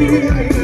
ทีไ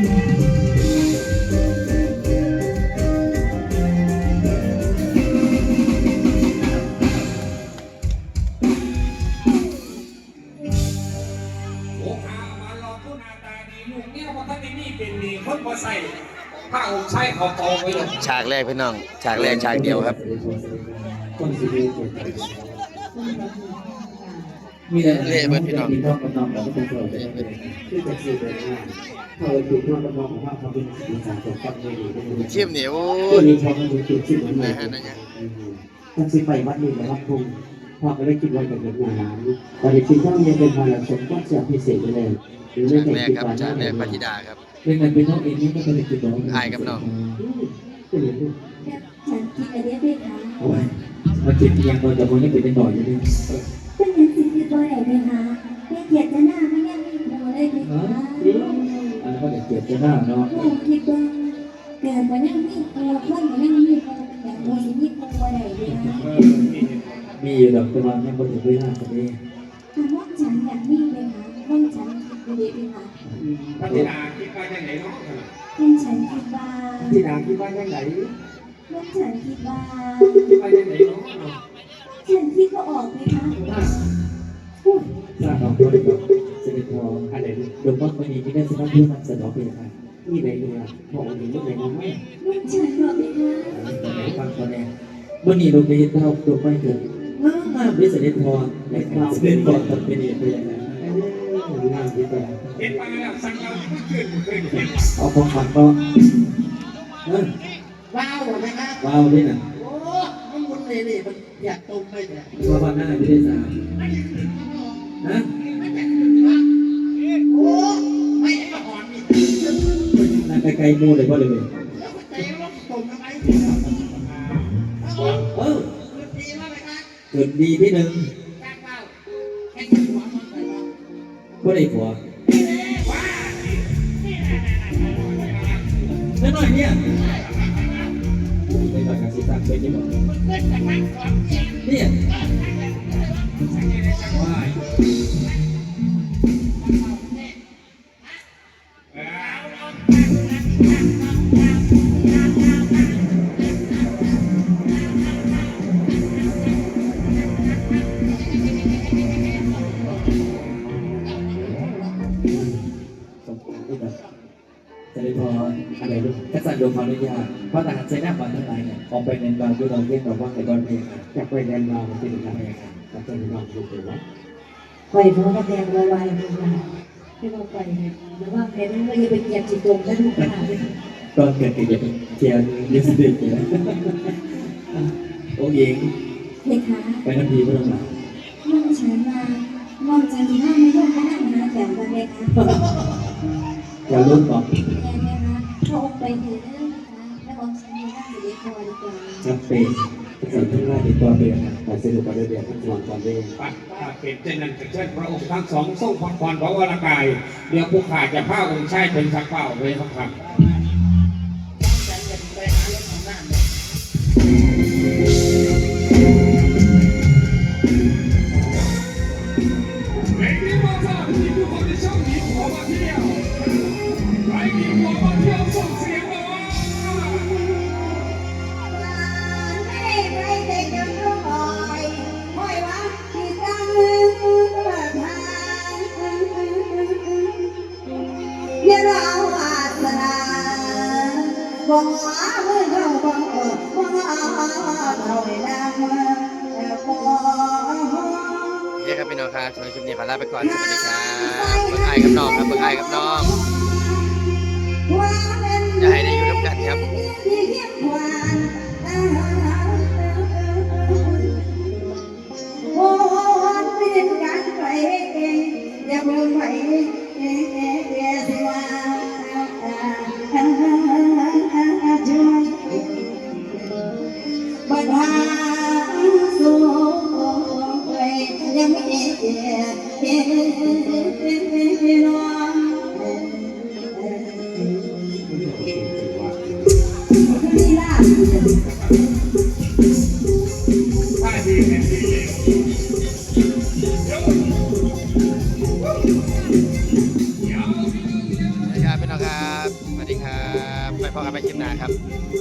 โอ้หามาลองผู้หน้าตาดีลูกเนี่ยว่าท่านนี่เป็นดีคนบ่ใส่ผ้าอกใช้ขอตองไว้เลยฉากแรกพี่น้อง ฉากแรกฉากเดียวครับ มีแต่เละเบิดพี่น้องมีท้องกำ นองแล้วก็เป็นโปรดเลยที่จะสื่อเป็นงานถ้าเราถูกท้องกำนองของว่าเขาเป็นสิ่งสารสมกับเลยดีเข้มเหนียวตัวนี้เขาเป็นจุดที่เหมือนนะกันฮะนะฮะท่านสิไปวัดนี้นะครับคุณพ่อก็ได้คิดว่าเป็นงานร้านแต่เด็กคิดว่ายังเป็นพลังสมก็จะพิเศษไปเลยหรือไม่ฉากแต่แรกคิดครับว่าฉากแรกพระธิดาครับเป็นเงินเป็นท้องเองนี่ก็เป็นคิดว่าอายกับน้องเป็นอย่างนี้แค่ฉันคิดอะไรได้คะโอ้ยมาคิดยังโดนแต่คนยังเป็นต่ออยู่นี่เป็นยังสิคิด นนั้นก็เด็กเกียรติหน้าเนาะหนูคิดว่าเกิดมายังมีโมคนมายังมีโมอย่างโมสิมีโมอะไรดีคะมีอยู่แบบประมาณยังบนถึงเวลาคนนี้ถ้าม่องฉันอยากมีเลยค่ะม่องฉันคิดดูดีดีค่ะพระธิดาคิดว่าจังไหนเนาะม่องฉันคิดว่าที่นาคิดว่ายังไงม่องฉันคิดว่าคิดว่าจังไหนเนาะฉันคิดว่าออกไหมคะสร้างของตัวเด็กเสด็จพออะไรหลวงพ่อคนนี้ที่ได้สร้างเพื่มันสนองเป็นอะไรที่ในเรือพระองค์นี้ไม่น้อยม่องฉันบอกไหมคะฟังตอนนี้วันนี้เราไปเห็นเท่าตัวไปเกิดมามากด้วยเสด็จพอในคราวเสด็จก่อนตอนเป็นเด็กเป็นยังไงงานที่แต่เห็นมาแล้วสั่งเรานขึ้นขึ้นเอาของขวัญก็เออว้าวเหรอไหมครับว้าวด้วยนะโอ้มันมุนเลยนี่มันอยากตรงไปเนี่ยว่าวันหน้าไม่ได้สามนะ โอ้ไม่ให้มาหอ นั่งไกลๆมูเลยก็เลยแล้วก็ใจรถตรงทำไมเนี่ยเออเออดีมากเลยครับเกิดดีที่หนึ่งแค่เป้หัวมันไปเนาะก็ได้ผัวแล้วหน่อยเนี่ยไม่ต่างกันสิตางเคยยิ้มบอกมันเกิด จากการก่อนเนี่ยเนี่ยโดยขออนุญาตเพราะทหารใช้หน้าบัตรทั้งหลายเนี่ยออกไปในบางที่เราเรียกแบบว่าในตอนเพลงอยากไปแดนดาวมันเป็นยังไงครับกับเป็นน้องดูเป็นว่าคอยพ่อกับแดงละลายเลยนะที่เราไปเนี่ยหรือว่าแม่ไม่ว่าจะไปเกียบจิตตรงแล้วลูกค้าเลยตอนเกิดกิจกรรมเทียนลิสติกเนี่ยโอ้ยิงเพคะไปน้ำพีไม่ต้องมามองฉันมามองฉันที่ห้องไม่ต้องมานั่งหาแต่วันเลยคะ จะรุ่นต่อแม่แม่คะพระองค์ไปเถอะนะคะแล้วบอกฉันจะนั่งอยู่ในคอดีกว่าชัดเจนสิ่งที่ว่าติดตัวเป็นแต่สนุกกับเรื่องทั้งวันตอนเล่นปัดถ้าเป็นเช่นนั้นจะเชิญพระองค์ทั้งสองทรงพักผ่อนพระวรกาย เดี๋ยวผู้ขาดจะพาองค์ชายเป็นสักเป้าไว้ครับครับใจเย็นไปหารถของหน้าเนี่ยเด็กที่มาจากที่ทุกคนที่อบหนีหัวมาเที่ยว นี่ครับพี่น้องครับสำหรับคลิปนี้ขอลาไปก่อนสวัสดีครับเบิกไอ้กับน้องครับเบิกไอ้กับน้อง อย่าให้ได้อยู่ร่วมกันครับโอ้ยเป็นก